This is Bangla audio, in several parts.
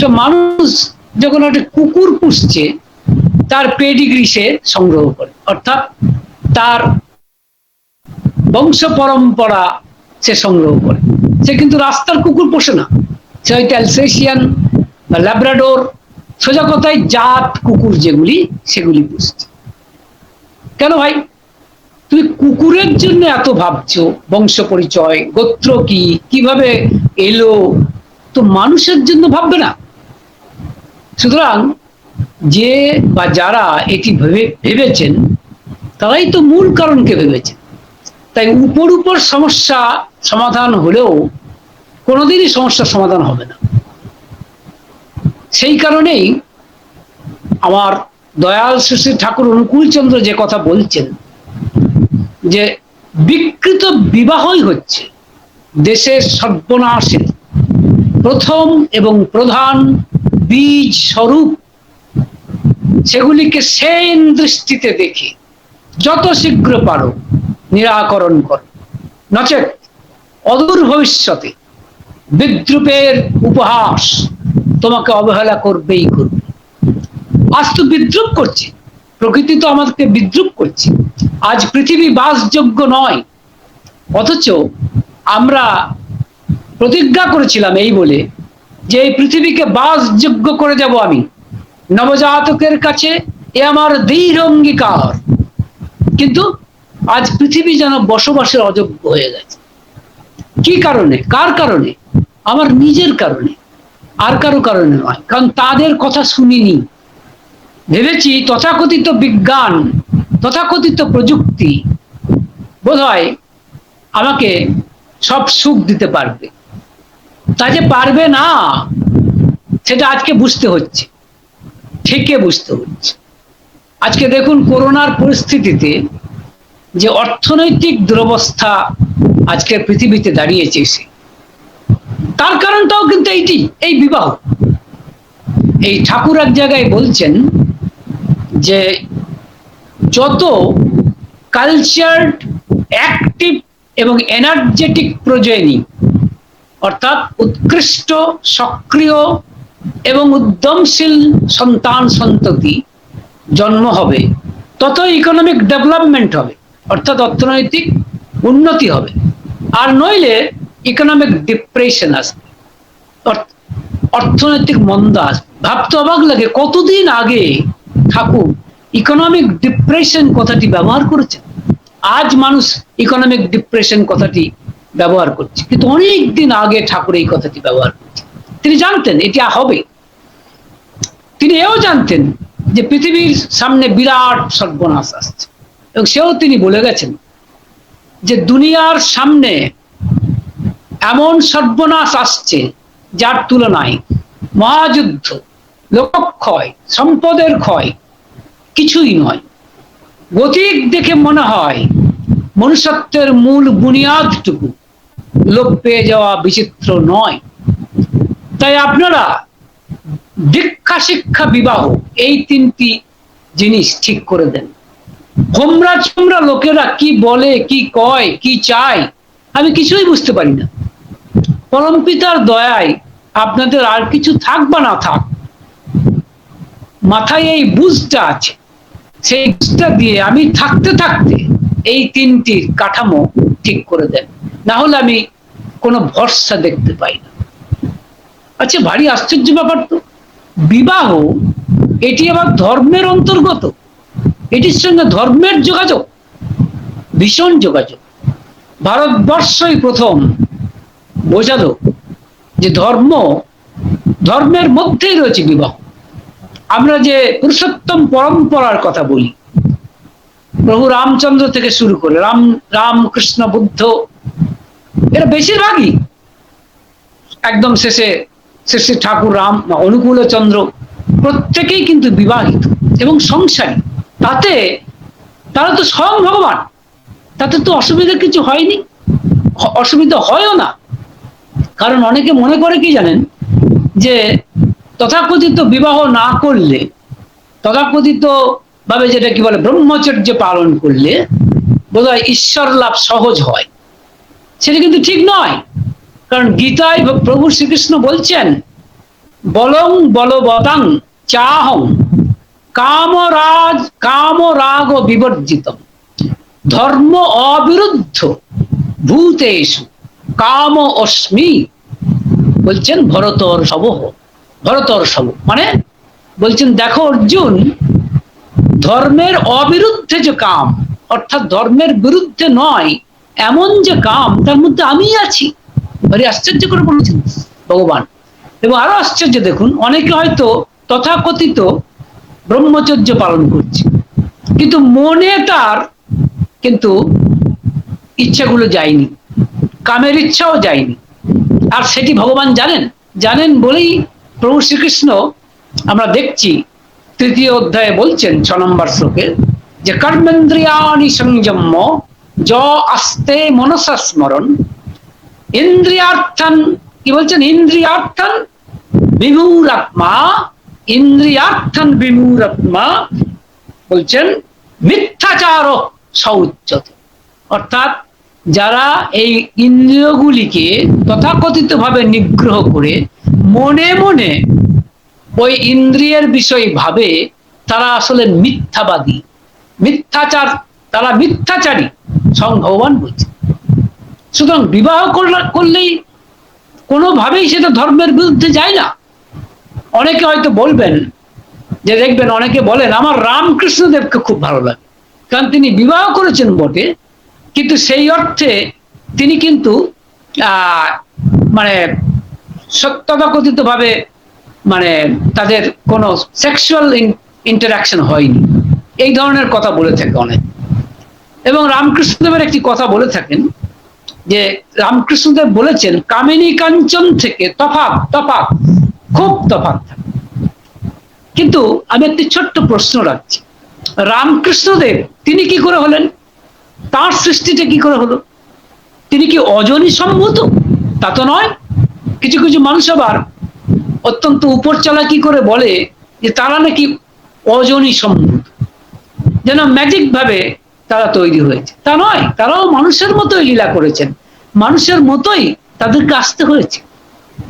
একটা মানুষ যখন একটা কুকুর পুষছে, তার পেডিগ্রি সে সংগ্রহ করে। অর্থাৎ তার বংশ পরম্পরা সে সংগ্রহ করে। সে কিন্তু রাস্তার কুকুর পোষে না। সে হয়তো অ্যালসেশিয়ান বা ল্যাব্রাডোর সোজা কথায় জাত কুকুর যেগুলি, সেগুলি পুষছে। কেন ভাই? তুমি কুকুরের জন্য এত ভাবছ? বংশ পরিচয়, গোত্র কি? কীভাবে এলো? তো মানুষের জন্য ভাববে না। সুতরাং যে বা যারা এটি ভেবে, ভেবেছেন, তারাই তো মূল কারণকে ভেবেছেন। তাই উপর উপর সমস্যা সমাধান হলেও কোনোদিনই সমস্যার সমাধান হবে না। সেই কারণেই আমার দয়াল শ্রী ঠাকুর অনুকূলচন্দ্র যে কথা বলছেন, যে বিকৃত বিবাহই হচ্ছে দেশের সর্বনাশের প্রথম এবং প্রধান বীজ স্বরূপ। সেগুলিকে সেন দৃষ্টিতে দেখে। যত শীঘ্র পারো, নিরাকরণ করো। নচেত অদূর ভবিষ্যতে বিদ্রুপের উপহাস তোমাকে অবহেলা করবেই করবে। আজ তো বিদ্রুপ করছে, প্রকৃতি তো আমাদেরকে বিদ্রুপ করছে। আজ পৃথিবী বাসযোগ্য নয়, অথচ আমরা প্রতিজ্ঞা করেছিলাম এই বলে যে এই পৃথিবীকে বাসযোগ্য করে যাব আমি। নবজাতকের কাছে এ আমার দৃঢ় অঙ্গীকার। কিন্তু আজ পৃথিবী যেন বসবাসের অযোগ্য হয়ে গেছে। কি কারণে? কার কারণে? আমার নিজের কারণে। আর কারও কারণে নয়। কারণ তাদের কথা শুনিনি। ভেবেছি তথাকথিত বিজ্ঞান, তথাকথিত প্রযুক্তি বোধহয় আমাকে সব সুখ দিতে পারবে। তা যে পারবে না, সেটা আজকে বুঝতে হচ্ছে। থেকে বুঝতে হচ্ছে? আজকে দেখুন করোনার পরিস্থিতিতে যে অর্থনৈতিক দুরবস্থা আজকে পৃথিবীতে দাঁড়িয়েছে সে। তার কারণটাও কিন্তু এইটি, এই বিবাহ। এই ঠাকুর এক জায়গায় বলছেন যে যত কালচার্ড অ্যাক্টিভ এবং এনার্জেটিক প্রজয়নী অর্থাৎ উৎকৃষ্ট, সক্রিয় এবং উদ্যমশীল সন্তান, সন্ততি জন্ম হবে। তত ইকোনমিক ডেভেলপমেন্ট হবে, অর্থাৎ অর্থনৈতিক উন্নতি হবে। আর নইলে ইকোনমিক ডিপ্রেশন আসবে, অর্থ- অর্থনৈতিক মন্দা আসবে। ভাবতে অবাক লাগে, কতদিন আগে ঠাকুর ইকোনমিক ডিপ্রেশন কথাটি ব্যবহার করেছেন? আজ মানুষ ইকোনমিক ডিপ্রেশন কথাটি ব্যবহার করছে। কিন্তু অনেক দিন আগে ঠাকুর এই কথাটি ব্যবহার করছে। তিনি জানতেন এটি হবে। তিনি এও জানতেন যে পৃথিবীর সামনে বিরাট সর্বনাশ আসছে। এবং সেও তিনি বলে গেছেন যে দুনিয়ার সামনে এমন সর্বনাশ আসছে যার তুলনায় মহাযুদ্ধ, লোকক্ষয়, সম্পদের ক্ষয় কিছুই নয়। গতিক দেখে মনে হয় মনুষ্যত্বের মূল বুনিয়াদটুকু লোপ পেয়ে যাওয়া বিচিত্র নয়। তাই আপনারা দীক্ষা শিক্ষা বিবাহ এই তিনটি জিনিস ঠিক করে দেন। হোমরা চোমরা লোকেরা কি বলে, কি কয়, কি চায়, আমি কিছুই বুঝতে পারি না। পরম পিতার দয়ায় আপনাদের আর কিছু থাক বা না থাক। মাথায় এই বুঝটা আছে। সেই বুঝটা দিয়ে আমি থাকতে থাকতে এই তিনটির কাঠামো ঠিক করে দেন। না হলে আমি কোনো ভরসা দেখতে পাই না। আচ্ছা ভারী আশ্চর্য ব্যাপার তো। বিবাহ, এটি আবার ধর্মের অন্তর্গত। এটির সঙ্গে ধর্মের যোগাযোগ, ভীষণ যোগাযোগ। ভারতবর্ষই প্রথম বোঝালো যে ধর্ম, ধর্মের মধ্যেই রয়েছে বিবাহ। আমরা যে পুরুষোত্তম পরম্পরার কথা বলি, প্রভু রামচন্দ্র থেকে শুরু করে রাম রাম কৃষ্ণ বুদ্ধ এরা বেশিরভাগই একদম শেষে শেষে ঠাকুর রাম বা অনুকূল চন্দ্র প্রত্যেকেই কিন্তু বিবাহিত এবং সংসারী। তাতে তারা তো স্বয়ং ভগবান। তাতে তো অসুবিধা কিছু হয়নি। অসুবিধা হয়ও না। কারণ অনেকে মনে করে কি জানেন? যে তথাকথিত বিবাহ না করলে, তথাকথিত ভাবে যেটা কি বলে ব্রহ্মচর্য পালন করলে বোধহয় ঈশ্বর লাভ সহজ হয়। সেটা কিন্তু ঠিক নয়। কারণ গীতায় প্রভু শ্রীকৃষ্ণ বলছেন, বলং বলবতাং চাহং, কামরাজ, কামরাগ বিবর্জিত ধর্ম অবিরুদ্ধ ভূতেষু, কাম অস্মি, বলছেন ভরতর সব ভরতর সব। মানে বলছেন, দেখো অর্জুন, ধর্মের অবিরুদ্ধে যে কাম, অর্থাৎ ধর্মের বিরুদ্ধে নয় এমন যে কাম তার মধ্যে আমি আছি। আরে আশ্চর্য করে বলেছেন ভগবান। এবং আরও আশ্চর্য দেখুন, অনেকে হয়তো তথাকথিত ব্রহ্মচর্য পালন করছে। কিন্তু মনে তার কিন্তু ইচ্ছাগুলো যায়নি, কামের ইচ্ছাও যায়নি। আর সেটি ভগবান জানেন জানেন বলেই প্রভু শ্রীকৃষ্ণ আমরা দেখছি, তৃতীয় অধ্যায়ে বলছেন, ছ নম্বর শ্লোকে, যে কর্মেন্দ্রিয়ানি সংযম্য আস্তে মনসা স্মরণ ইন্দ্রিয়ার্থন, কি বলছেন? ইন্দ্রিয়ার্থন বিমূরাত্মা ইন্দ্রিয়ার্থন বিমূরাত্মা বলছেন মিথ্যাচার সৌচ্যত অর্থাৎ যারা এই ইন্দ্রিয়গুলিকে তথাকথিত ভাবে নিগ্রহ করে মনে মনে ওই ইন্দ্রিয়ের বিষয় ভাবে তারা আসলে মিথ্যাবাদী। মিথ্যাচার, তারা মিথ্যাচারী। ভগবান বলছে। সুতরাং বিবাহ করলেই কোনোভাবেই সেটা ধর্মের বিরুদ্ধে যায় না। অনেকে হয়তো বলবেন, যে দেখবেন অনেকে বলেন, আমার রামকৃষ্ণদেবকে খুব ভালো লাগে। কারণ তিনি বিবাহ করেছেন বটে, কিন্তু সেই অর্থে তিনি কিন্তু মানে সত্যতাকথিত ভাবে মানে তাদের কোনো সেক্সুয়াল ইন্টারাকশন হয়নি। এই ধরনের কথা বলে থাকে অনেক। এবং রামকৃষ্ণদেবের একটি কথা বলে থাকেন যে রামকৃষ্ণদেব বলেছেন, কামিনী কাঞ্চন থেকে তফাৎ তফাৎ, খুব থাকে। কিন্তু আমি একটি ছোট্ট প্রশ্ন রাখছি। রামকৃষ্ণদেব তিনি কি করে হলেন? তার সৃষ্টিটা কি করে হলো? তিনি কি অজনী সম্ভূত? তা তো নয়। কিছু কিছু মানুষ আবার অত্যন্ত উপর কি করে বলে যে তারা নাকি অজনী সম্ভূত? যেন ম্যাজিক ভাবে তারা তৈরি হয়েছে। তা নয়, তারাও মানুষের মতোই লীলা করেছেন। মানুষের মতোই তাদেরকে আসতে হয়েছে।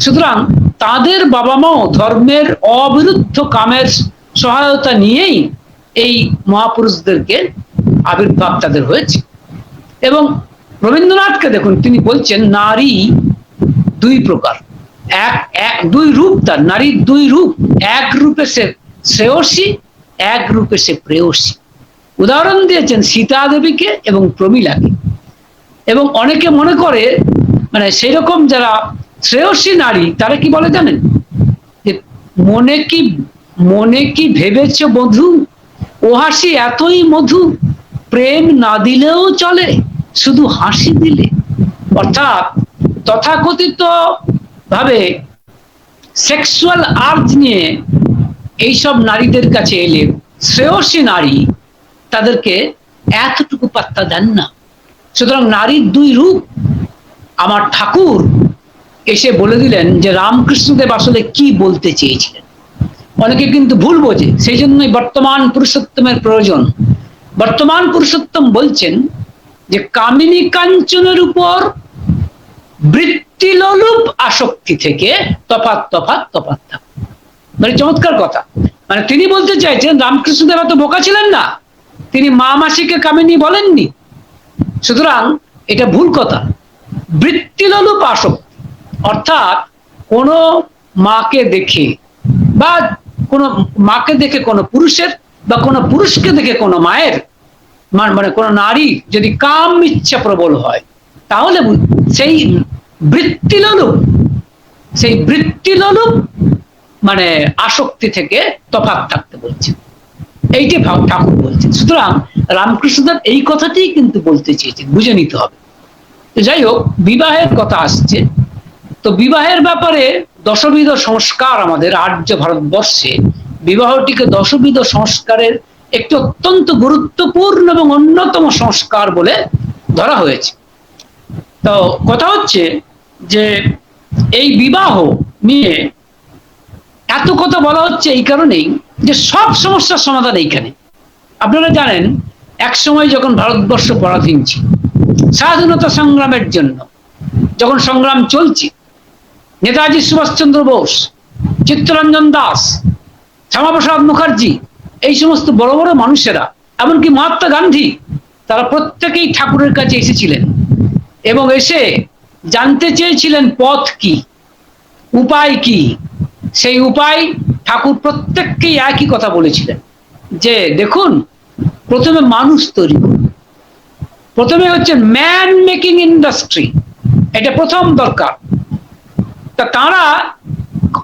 সুতরাং তাদের বাবা মাও ধর্মের অবিরুদ্ধ কামের সহায়তা নিয়েই এই মহাপুরুষদেরকে আবির্ভাব তাদের হয়েছে। এবং রবীন্দ্রনাথকে দেখুন, তিনি বলছেন, নারী দুই প্রকার। এক এক, দুই রূপ তার। নারীর দুই রূপ, এক রূপে সে শ্রেয়সী, এক রূপে সে প্রেয়সী। উদাহরণ দিয়েছেন সীতা দেবীকে এবং প্রমীলাকে। এবং অনেকে মনে করে মানে সেই রকম যারা শ্রেয়সী নারী, তারা কি বলে জানেন? যে মনে কি মনে কি ভেবেছ বধু? ও হাসি এতই মধু, প্রেম না দিলেও চলে, শুধু হাসি দিলে। অর্থাৎ তথাকথিত ভাবে সেক্সুয়াল আর্থ নিয়ে এইসব নারীদের কাছে এলে, শ্রেয়সী নারী তাদেরকে এতটুকু পাত্তা দেন না। সুতরাং নারীর দুই রূপ। আমার ঠাকুর এসে বলে দিলেন যে, রামকৃষ্ণদেব আসলে কি বলতে চেয়েছিলেন? অনেকে কিন্তু ভুল বোঝে, সেই জন্যই বর্তমান পুরুষোত্তমের প্রয়োজন। বর্তমান পুরুষোত্তম বলছেন যে, কামিনী কাঞ্চনের উপর বৃত্তিলোলুপ আসক্তি থেকে তফাত তফাত তফাত মানে চমৎকার কথা। মানে তিনি বলতে চাইছেন, রামকৃষ্ণদেব এত বোকা ছিলেন না? তিনি মা মাসিকে কামিনী বলেননি। সুতরাং এটা ভুল কথা। বৃত্তিলোলুপ আসক্তি অর্থাৎ কোনো মাকে দেখে বা কোনো মাকে দেখে কোনো পুরুষের বা কোনো পুরুষকে দেখে কোনো মায়ের মানে কোনো নারী যদি কাম ইচ্ছা প্রবল হয়, তাহলে সেই বৃত্তিলোলুপ সেই বৃত্তিলোলুপ মানে আসক্তি থেকে তফাৎ থাকতে বলছে। এইটি ঠাকুর বলছেন। সুতরাং রামকৃষ্ণদেব এই কথাটি কিন্তু বলতে চেয়েছেন, বুঝে নিতে হবে। যাই হোক, বিবাহের কথা আসছে। তো বিবাহের ব্যাপারে দশবিধ সংস্কার আমাদের আর্য ভারতবর্ষে, বিবাহটিকে দশবিধ সংস্কারের একটি অত্যন্ত গুরুত্বপূর্ণ এবং অন্যতম সংস্কার বলে ধরা হয়েছে। তো কথা হচ্ছে যে এই বিবাহ নিয়ে এত কথা বলা হচ্ছে এই কারণেই যে সব সমস্যার সমাধান এইখানে। আপনারা জানেন, এক সময় যখন ভারতবর্ষ পরাধীন ছিল, স্বাধীনতা সংগ্রামের জন্য যখন সংগ্রাম চলছে, নেতাজি সুভাষচন্দ্র বোস, চিত্তরঞ্জন দাস, শ্যামাপ্রসাদ মুখার্জি, এই সমস্ত বড় বড় মানুষেরা, এমনকি মহাত্মা গান্ধী, তারা প্রত্যেকেই ঠাকুরের কাছে এসেছিলেন এবং এসে জানতে চেয়েছিলেন পথ কি, উপায় কি সেই উপায় ঠাকুর প্রত্যেককেই একই কথা বলেছিলেন যে দেখুন, প্রথমে মানুষ তৈরি করুন। প্রথমে হচ্ছে ম্যান মেকিং ইন্ডাস্ট্রি এটা প্রথম দরকার। তা তারা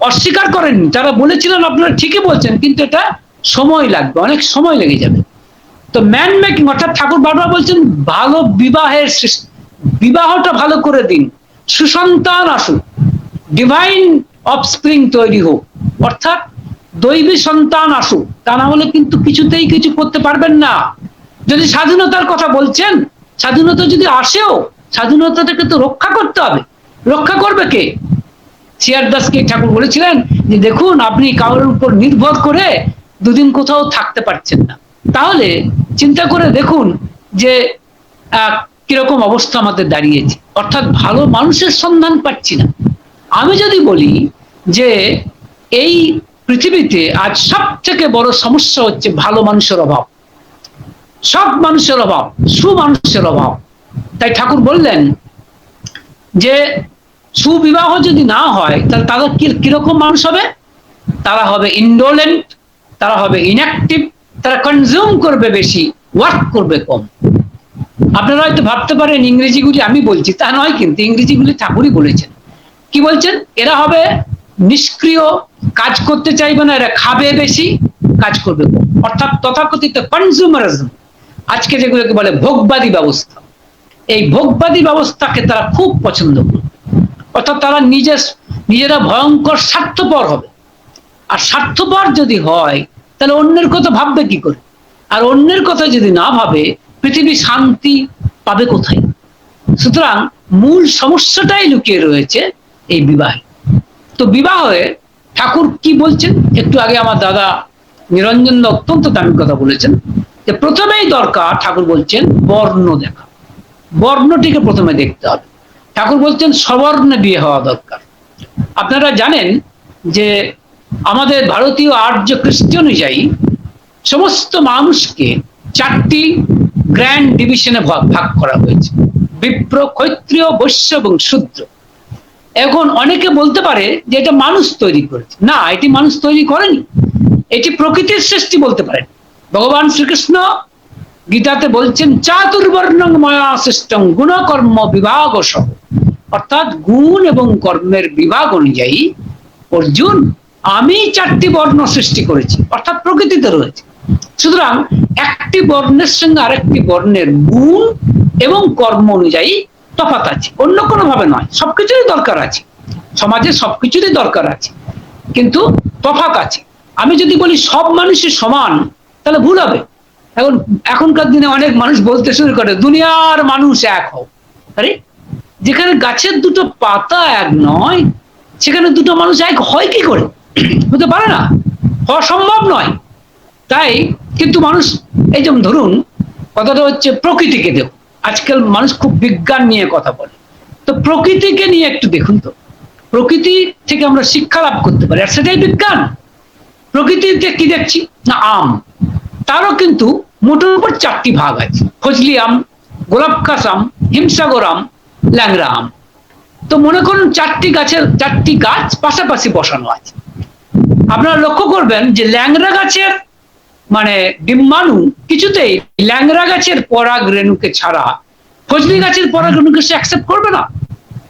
অস্বীকার করেননি। তারা বলেছিলেন, আপনারা ঠিকই বলছেন, কিন্তু এটা সময় লাগবে, অনেক সময় লেগে যাবে। তো ম্যান মেকিং অর্থাৎ ঠাকুর বারবার বলছেন, ভালো বিবাহের বিবাহটা ভালো করে দিন। সুসন্তান আসুক। ডিভাইন অফস্প্রিং তৈরি হোক। অর্থাৎ দৈবী সন্তান আসুক। তা না হলে কিন্তু কিছুতেই কিছু করতে পারবেন না। যদি স্বাধীনতার কথা বলছেন, স্বাধীনতা যদি আসেও স্বাধীনতাটাকে তো রক্ষা করতে হবে। রক্ষা করবে কে? সিয়ার দাসকে ঠাকুর বলেছিলেন যে, দেখুন, আপনি কারোর উপর নির্ভর করে দুদিন কোথাও থাকতে পারছেন না। তাহলে চিন্তা করে দেখুন যে কীরকম অবস্থা আমাদের দাঁড়িয়েছে। অর্থাৎ ভালো মানুষের সন্ধান পাচ্ছি না। আমি যদি বলি যে এই পৃথিবীতে আজ সব থেকে বড় সমস্যা হচ্ছে ভালো মানুষের অভাব। সব মানুষের অভাব, সুমানুষের অভাব। তাই ঠাকুর বললেন যে সুবিবাহ যদি না হয়, তাহলে তারা কীরকম মানুষ হবে? তারা হবে ইন্ডোলেন্ট তারা হবে ইনঅ্যাক্টিভ তারা কনজিউম করবে বেশি ওয়ার্ক করবে কম। আপনারা হয়তো ভাবতে পারেন ইংরেজিগুলি আমি বলছি, তা নয় কিন্তু ইংরেজিগুলি ঠাকুরই বলেছেন। কি বলছেন? এরা হবে নিষ্ক্রিয়, কাজ করতে চাইবে না, এরা খাবে বেশি, কাজ করবে অর্থাৎ তথাকথিত কনজিউমারিজম আজকে যেগুলোকে বলে ভোগবাদী ব্যবস্থা। এই ভোগবাদী ব্যবস্থাকে তারা খুব পছন্দ করবে অর্থাৎ তারা নিজে, নিজেরা ভয়ঙ্কর স্বার্থপর হবে। আর স্বার্থপর যদি হয়, তাহলে অন্যের কথা ভাববে কি করে? আর অন্যের কথা যদি না ভাবে, পৃথিবী শান্তি পাবে কোথায়? সুতরাং মূল সমস্যাটাই লুকিয়ে রয়েছে এই বিবাহে। তো বিবাহে ঠাকুর কি বলছেন? একটু আগে আমার দাদা নিরঞ্জন অত্যন্ত দামি কথা বলেছেন যে প্রথমেই দরকার ঠাকুর বলছেন বর্ণ দেখা। বর্ণটিকে প্রথমে দেখতে হবে। ঠাকুর বলছেন সবর্ণে বিয়ে হওয়া দরকার। আপনারা জানেন যে আমাদের ভারতীয় আর্য কৃষ্টি অনুযায়ী সমস্ত মানুষকে চারটি গ্র্যান্ড ডিভিশনে ভাগ করা হয়েছে। বিপ্র, ক্ষত্রিয়, বৈশ্য এবং শূদ্র। এখন অনেকে বলতে পারে যে এটা মানুষ তৈরি করেছে। না, এটি মানুষ তৈরি করেনি। এটি প্রকৃতির সৃষ্টি বলতে পারেন। ভগবান শ্রীকৃষ্ণ গীতাতে বলছেন, চাতুর্বর্ণ ময়া সৃষ্টং গুণকর্ম বিভাগ সহ অর্থাৎ গুণ এবং কর্মের বিভাগ অনুযায়ী, অর্জুন, আমি চারটি বর্ণ সৃষ্টি করেছি। অর্থাৎ প্রকৃতিতে রয়েছে। সুতরাং একটি বর্ণের সঙ্গে আরেকটি বর্ণের গুণ এবং কর্ম অনুযায়ী তফাৎ আছে, অন্য কোনো ভাবে নয়, সবকিছুরই দরকার আছে, সমাজে সবকিছুরই দরকার আছে, কিন্তু তফাৎ আছে। আমি যদি বলি সব মানুষই সমান, তাহলে ভুল হবে। এখন, এখনকার দিনে অনেক মানুষ বলতে শুরু করে, দুনিয়ার মানুষ এক হোক আরে, যেখানে গাছের দুটো পাতা এক নয়, সেখানে দুটো মানুষ এক হয় কি করে? হতে পারে না, হওয়া সম্ভব নয়। তাই, কিন্তু মানুষ, এই যেমন ধরুন, কথাটা হচ্ছে প্রকৃতিকে দেখুন। আজকাল মানুষ খুব বিজ্ঞান নিয়ে কথা বলে। তো প্রকৃতিকে নিয়ে একটু দেখুন তো। প্রকৃতি থেকে আমরা শিক্ষা লাভ করতে পারি, আর সেটাই বিজ্ঞান। প্রকৃতিতে কি দেখছি? না, আম। তারও কিন্তু মোটের উপর চারটি ভাগ আছে। ফজলি আম, গোলাপ খাস আম, হিমসাগর আম ল্যাংরা আম। তো মনে করুন চারটি গাছের, চারটি গাছ পাশাপাশি বসানো আছে। আপনারা লক্ষ্য করবেন যে ল্যাংরা গাছের মানে ডিম্বাণু কিছুতেই ল্যাংরা গাছের পরাগ রেণুকে ছাড়া ফজলি গাছের পরাগ রেণুকে সে অ্যাকসেপ্ট করবে না।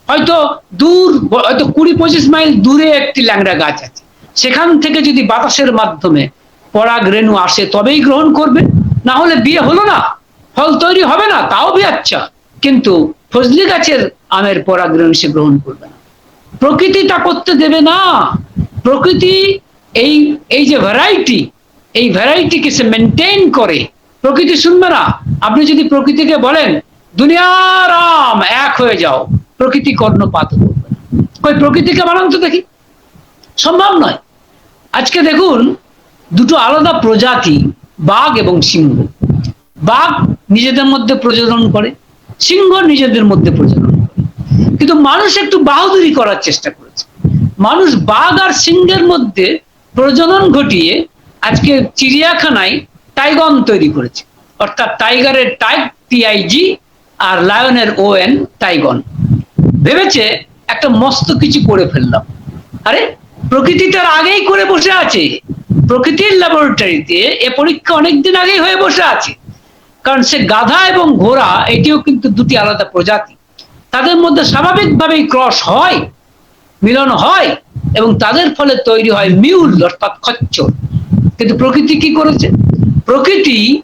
হয়তো দূর হয়তো কুড়ি পঁচিশ মাইল দূরে একটি ল্যাংরা গাছ আছে। সেখান থেকে যদি বাতাসের মাধ্যমে পরাগ রেণু আসে তবেই গ্রহণ করবে। না হলে বিয়ে হলো না ফল তৈরি হবে না তাও বিয়ে আচ্ছা কিন্তু ফজলি গাছের আমের পরাগ রেণু সে গ্রহণ করবে না। প্রকৃতি তা করতে দেবে না। প্রকৃতি এই এই যে ভ্যারাইটি এই ভ্যারাইটিকে সে মেনটেন করে। প্রকৃতি শুনবে না আপনি যদি প্রকৃতিকে বলেন, দুনিয়ার আম এক হয়ে যাও, প্রকৃতি কর্ণপাত করবে প্রকৃতিকে বানান তো দেখি। সম্ভব নয়। আজকে দেখুন, দুটো আলাদা প্রজাতি, বাঘ এবং সিংহ। বাঘ নিজেদের মধ্যে প্রজনন করে, সিংহ নিজেদের মধ্যে প্রজনন করে। কিন্তু মানুষ একটু বাহাদুরি করার চেষ্টা করেছে। মানুষ বাঘ আর সিংহের মধ্যে প্রজনন ঘটিয়ে আজকে চিড়িয়াখানায় টাইগন তৈরি করেছে। অর্থাৎ টাইগারের টাইগ টিআইজি আর লায়নের ও এন টাইগন। ভেবেছে একটা মস্ত কিছু করে ফেললাম। আরে, প্রকৃতি তার আগেই করে বসে আছে। প্রকৃতির ল্যাবরেটরিতে এ পরীক্ষা অনেকদিন আগেই হয়ে বসে আছে। কারণ সে গাধা এবং ঘোড়া, এটিও কিন্তু দুটি আলাদা প্রজাতি। তাদের মধ্যে স্বাভাবিকভাবেই ক্রস হয়, মিলন হয় এবং তাদের ফলে তৈরি হয় মিউল, অর্থাৎ খচ্চর। কিন্তু প্রকৃতি কি করেছে? প্রকৃতি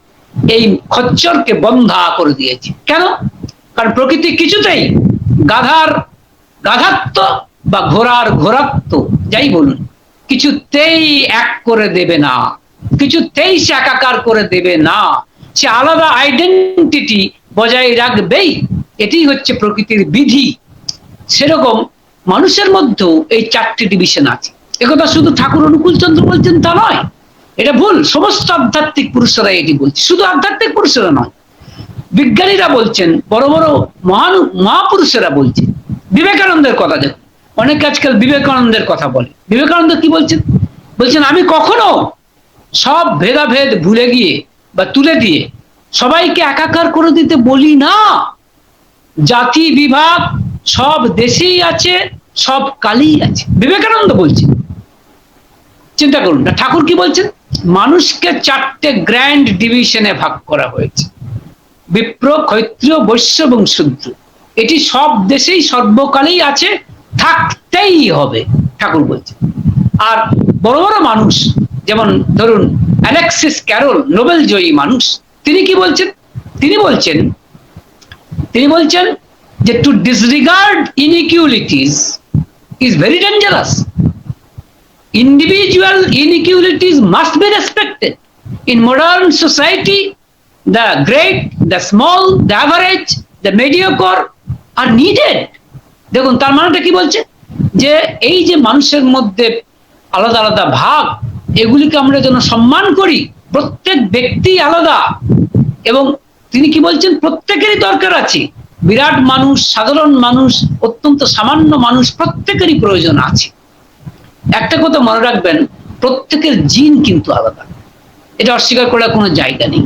এই খচ্চরকে বন্ধা করে দিয়েছে। কেন? কারণ প্রকৃতি কিছুতেই গাধার গাধাত্ব বা ঘোড়ার ঘোরাত্ব, যাই বলুন, কিছুতেই এক করে দেবে না। কিছুতেই সে একাকার করে দেবে না। সে আলাদা আইডেন্টিটি বজায় রাখবেই। এটি হচ্ছে প্রকৃতির বিধি। সেরকম মানুষের মধ্যেও এই চারটি ডিভিশন আছে। একথা শুধু ঠাকুর অনুকূল চন্দ্র বলছেন তা নয়। এটা ভুল, সমস্ত আধ্যাত্মিক পুরুষরা এটি বলছে। শুধু আধ্যাত্মিক পুরুষরা নয়, বিজ্ঞানীরা বলছেন, বড় বড় মহান মহাপুরুষেরা বলছেন। বিবেকানন্দের কথা দেখুন অনেকে আজকাল বিবেকানন্দের কথা বলে। বিবেকানন্দ কি বলছেন? বলছেন, আমি কখনো সব ভেদাভেদ ভুলে গিয়ে বা তুলে দিয়ে সবাইকে একাকার করে দিতে বলি না। জাতি, বিভাগ, সব দেশেই আছে, সব কালেই আছে। বিবেকানন্দ বলছেন। চিন্তা করুন না, ঠাকুর কি বলছেন? মানুষকে চারটে গ্র্যান্ড ডিভিশনে ভাগ করা হয়েছে। বিপ্র ক্ষৈত্রীয় বৈশ্য এবং শূদ্র। এটি সব দেশেই সর্বকালেই আছে, থাকতেই হবে, ঠাকুর বলছেন আর বড় বড় মানুষ, যেমন ধরুন অ্যালেক্সিস ক্যারল, নোবেল জয়ী মানুষ, তিনি কি বলছেন? তিনি বলছেন তিনি বলছেন যে to disregard inequalities is very dangerous individual inequalities must be respected. In modern society, the great, the small, the average, the mediocre are needed. দেখুন, তার মানেটা কি বলছে? যে এই যে মানুষের মধ্যে আলাদা আলাদা ভাগ এগুলিকে আমরা যেন সম্মান করি, প্রত্যেক ব্যক্তি আলাদা। এবং তিনি কি বলছেন? প্রত্যেকেরই দরকার আছে। বিরাট মানুষ, সাধারণ মানুষ, অত্যন্ত সামান্য মানুষ, প্রত্যেকেরই প্রয়োজন আছে। একটা কথা মনে রাখবেন প্রত্যেকের জিন কিন্তু আলাদা। এটা অস্বীকার করার কোনো জায়গা নেই।